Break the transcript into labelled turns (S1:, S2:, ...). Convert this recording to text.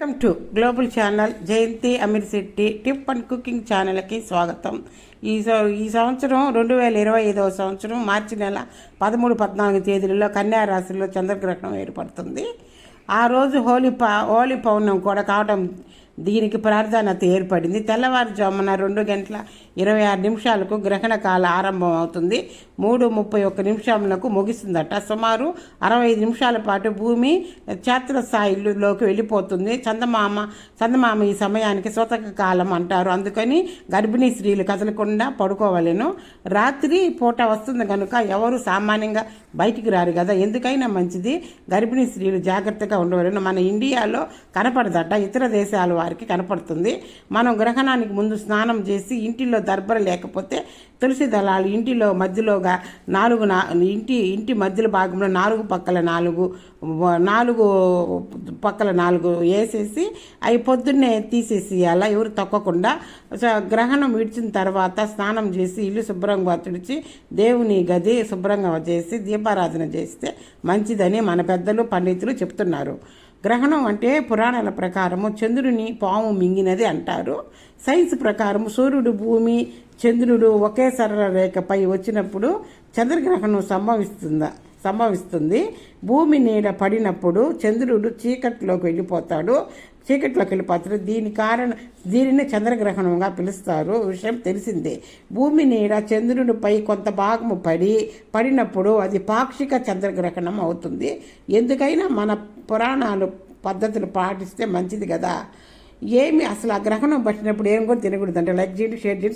S1: Welcome to global channel Jayanthi Ameer Shetty tip and cooking ఛానల్కి స్వాగతం. ఈ ఈ సంవత్సరం రెండు వేల ఇరవై ఐదవ సంవత్సరం మార్చి నెల పదమూడు పద్నాలుగు తేదీలలో కన్యా చంద్రగ్రహణం ఏర్పడుతుంది. ఆ రోజు హోలీ ప హోలీ పౌర్ణం కూడా కావడం దీనికి ప్రార్థనత ఏర్పడింది. తెల్లవారుజామున రెండు గంటల ఇరవై ఆరు నిమిషాలకు గ్రహణ కాల ఆరంభం అవుతుంది మూడు ముప్పై ఒక్క నిమిషములకు ముగిస్తుందట సుమారు అరవై ఐదు నిమిషాల పాటు భూమి క్షేత్రస్థాయిలోకి వెళ్ళిపోతుంది. చందమామ చందమామ ఈ సమయానికి సూతక కాలం అంటారు. అందుకని గర్భిణీ స్త్రీలు కదలకుండా పడుకోవలేను. రాత్రి పూట వస్తుంది కనుక ఎవరు సామాన్యంగా బయటికి రారు కదా. ఎందుకైనా మంచిది. గర్భిణీ స్త్రీలు జాగ్రత్తగా ఉండవలను. మన ఇండియాలో కనపడదట. ఇతర దేశాల వారికి కనపడుతుంది. మనం గ్రహణానికి ముందు స్నానం చేసి ఇంటిలో దర్బర లేకపోతే తులసి దళాలు ఇంటిలో మధ్యలోగా నాలుగు నా ఇంటి ఇంటి మధ్యలో భాగంలో నాలుగు పక్కల నాలుగు నాలుగు పక్కల నాలుగు వేసేసి అవి పొద్దున్నే తీసేసి అలా ఎవరు తొక్కకుండా గ్రహణం విడిచిన తర్వాత స్నానం చేసి ఇల్లు శుభ్రంగా తుడిచి దేవుని గది శుభ్రంగా చేసి దీపారాధన చేస్తే మంచిదని మన పెద్దలు పండితులు చెప్తున్నారు. గ్రహణం అంటే పురాణాల ప్రకారము చంద్రుని పాము మింగినది అంటారు. సైన్స్ ప్రకారం సూర్యుడు భూమి చంద్రుడు ఒకే సరళ రేఖపై వచ్చినప్పుడు చంద్రగ్రహణం సంభవిస్తుందా? సంభవిస్తుంది. భూమి నీడ పడినప్పుడు చంద్రుడు చీకట్లోకి వెళ్ళిపోతాడు. చీకట్లోకి వెళ్ళిపోతాడు. దీని కారణం దీనిని చంద్రగ్రహణంగా పిలుస్తారు. విషయం తెలిసిందే. భూమి నీడ చంద్రుడిపై కొంత భాగము పడి పడినప్పుడు అది పాక్షిక చంద్రగ్రహణం అవుతుంది. ఎందుకైనా మన పురాణాలు పద్ధతులు పాటిస్తే మంచిది కదా. ఏమి అసలు ఆ గ్రహణం పట్టినప్పుడు ఏం కూడా తినకూడదు అంటే లైక్ చేయండి షేర్ చేయండి